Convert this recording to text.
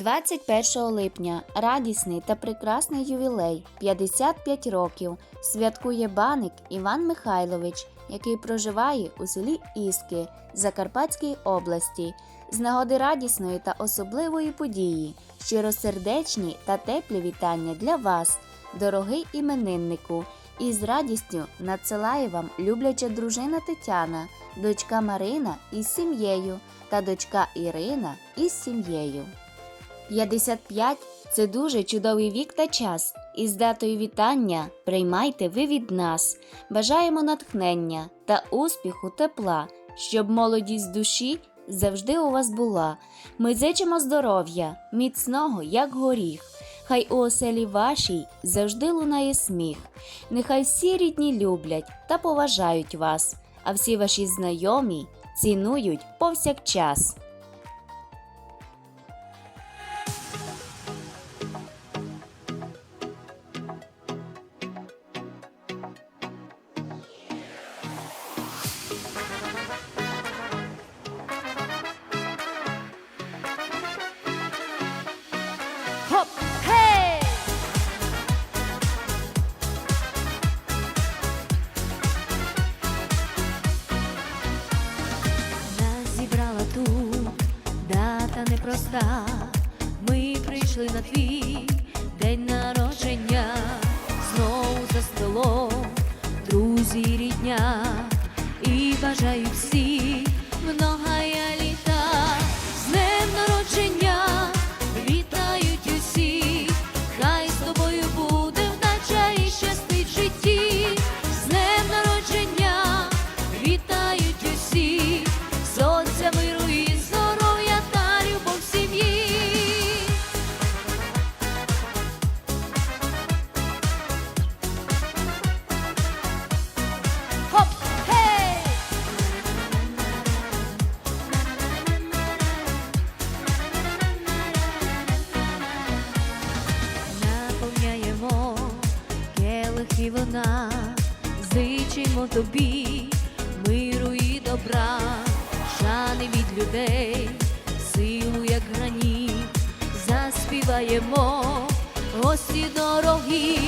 21 липня радісний та прекрасний ювілей 55 років святкує баник Іван Михайлович, який проживає у селі Іски Закарпатській області. З нагоди радісної та особливої події, щиросердечні та теплі вітання для вас, дорогий імениннику, і з радістю надсилає вам любляча дружина Тетяна, дочка Марина із сім'єю та дочка Ірина із сім'єю. 55 – це дуже чудовий вік та час. І з датою вітання приймайте ви від нас. Бажаємо натхнення та успіху тепла, щоб молодість душі завжди у вас була. Ми зичимо здоров'я, міцного, як горіх. Хай у оселі вашій завжди лунає сміх. Нехай всі рідні люблять та поважають вас, а всі ваші знайомі цінують повсякчас. Дата непроста. Ми прийшли на твій день народження, знову за столом, друзі, рідня, і бажаю всі вона, зичимо тобі миру і добра, шани від людей, силу, як граніт, заспіваємо. Гості дорогі,